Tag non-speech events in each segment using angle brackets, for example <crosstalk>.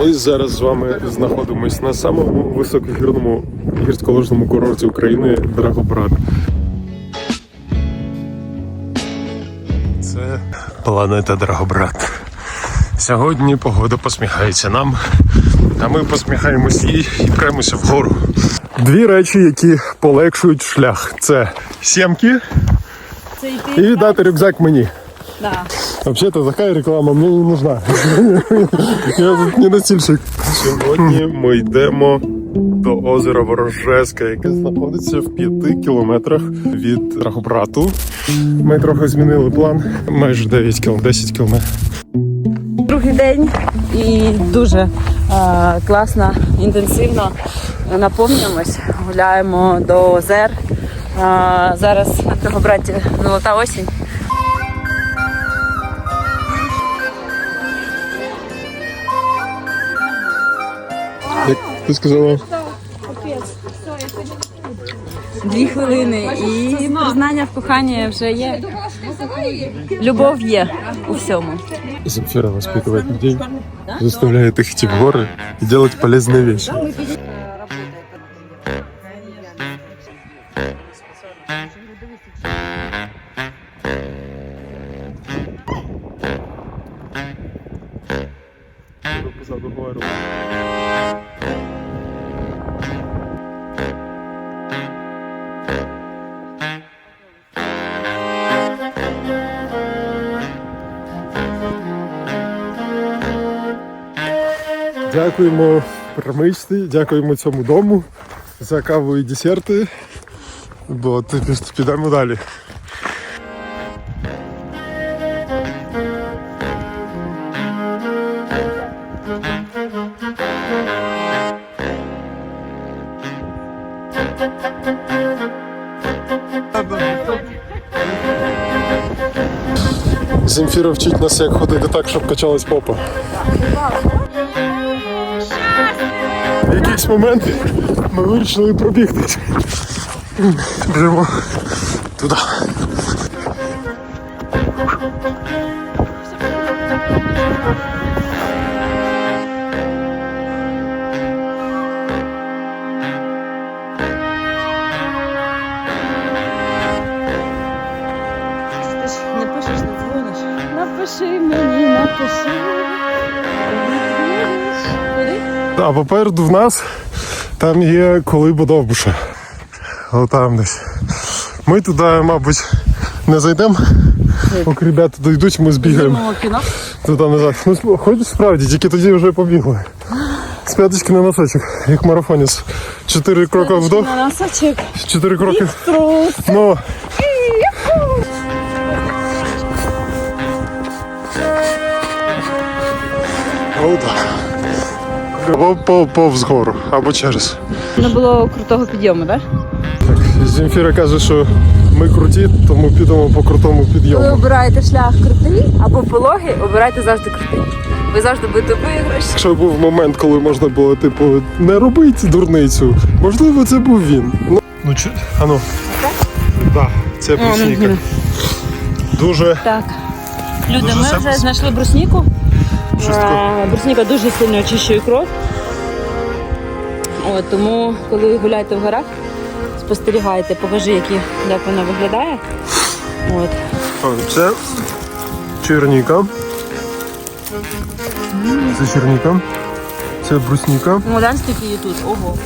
Ми зараз з вами знаходимося на самому високогірному гірськоложному курорті України Драгобрат. Це планета Драгобрат. Сьогодні погода посміхається нам, а ми посміхаємось їй і премося вгору. Дві речі, які полегшують шлях: це сімки і віддати рюкзак мені. Да. Вообще-то такая реклама мені не нужна. <laughs> Я тут не носильщик. Сьогодні ми йдемо до озера Ворожеська, яке знаходиться в п'яти кілометрах від Драгобрату. Ми трохи змінили план. Майже 9 кіл, 10 кілометрів. Другий день і дуже е, класно, інтенсивно наповнюємось, гуляємо до озер. Е, зараз на Дрогобраті золота осінь. ти сказала? Дві хвилини і признання в коханні вже є. Любов є у всьому. Земфира воспитывает людей, заставляет их идти в горы и делать полезные вещи. Дякуємо перемичці, дякуємо цьому дому за каву і десерти. Бо підемо далі. Земфіра вчить нас, як ходити так, щоб качалась попа. В якийсь момент ми вирішили пробігтись. Біжимо туди. Напиши мені, напиши. А попереду в нас там є колиба довбуша. Отам десь. Ми туди, мабуть, не зайдемо. Поки ребята дійдуть, ми збігаємо туди назад. Ну, хоч справді, тільки тоді вже побігли. З п'яточки на носочок, як марафонець. Чотири кроки вдох, На носочок. чотири кроки. Ну. О, да. Або по- повз гору, або через. Не було крутого підйому, так? Так, Земфіра каже, що ми круті, тому підемо по крутому підйому. обираєте шлях крутий або пологий, обирайте завжди крутий. Ви завжди будете виграш. Якщо був момент, коли можна було, типу, не робити дурницю, можливо, це був він. Ну, ну чи, ану. Так, це брусніка. мгм. Дуже Так. Люди, Дуже ми вже знайшли брусніку. Е, Брусніка дуже сильно очищує кров. От, тому, коли гуляєте в горах, спостерігайте, покажи, які, як вона виглядає. От. Це черніка. Це черніка. Це брусніка. Ну, глянь, стільки її тут. Ого.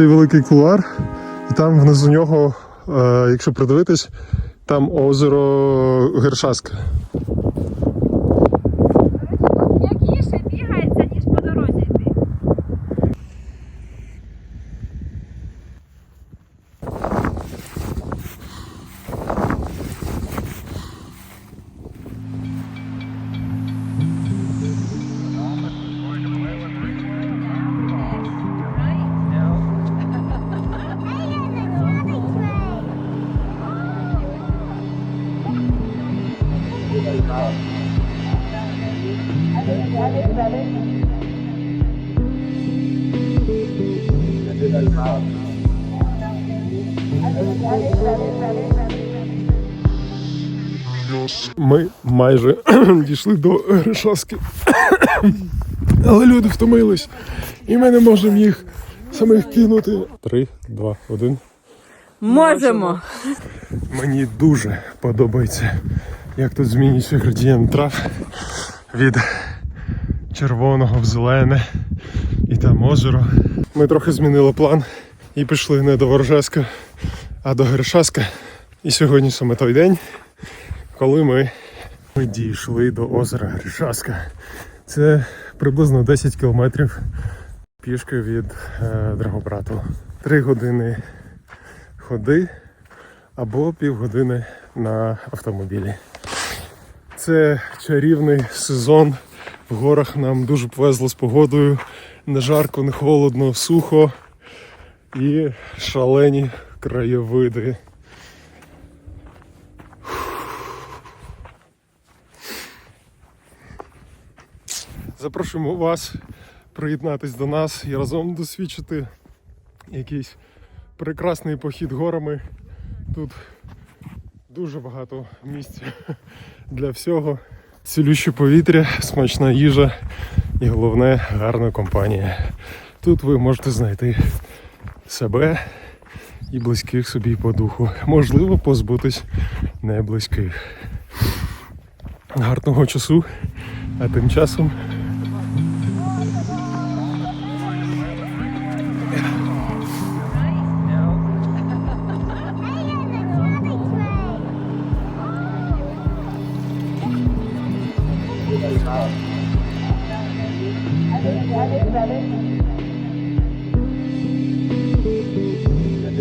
Оцей великий кулуар, і там внизу нього, е, якщо придивитись, там озеро Гершаска. Ми майже <clears throat> дійшли до Гершаски. <clears throat> Але люди втомились, і ми не можемо їх самих кинути. Три, два, один. Можемо. Мені дуже подобається, як тут змінюється градієнт трав від червоного в зелене і там озеро. Ми трохи змінили план і пішли не до Ворожеска, а до Гершаска. І сьогодні саме той день, коли ми, ми дійшли до озера Гершаска. Це приблизно 10 кілометрів пішки від е, Драгобрату. Три години ходи або півгодини на автомобілі. Це чарівний сезон. В горах нам дуже повезло з погодою. Не жарко, не холодно, сухо і шалені краєвиди. Запрошуємо вас приєднатись до нас і разом досвідчити якийсь прекрасний похід горами. Тут дуже багато місця для всього. Цілюще повітря, смачна їжа і головне гарна компанія. Тут ви можете знайти себе і близьких собі по духу. Можливо, позбутись неблизьких. Гарного часу, а тим часом Are they,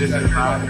This is my.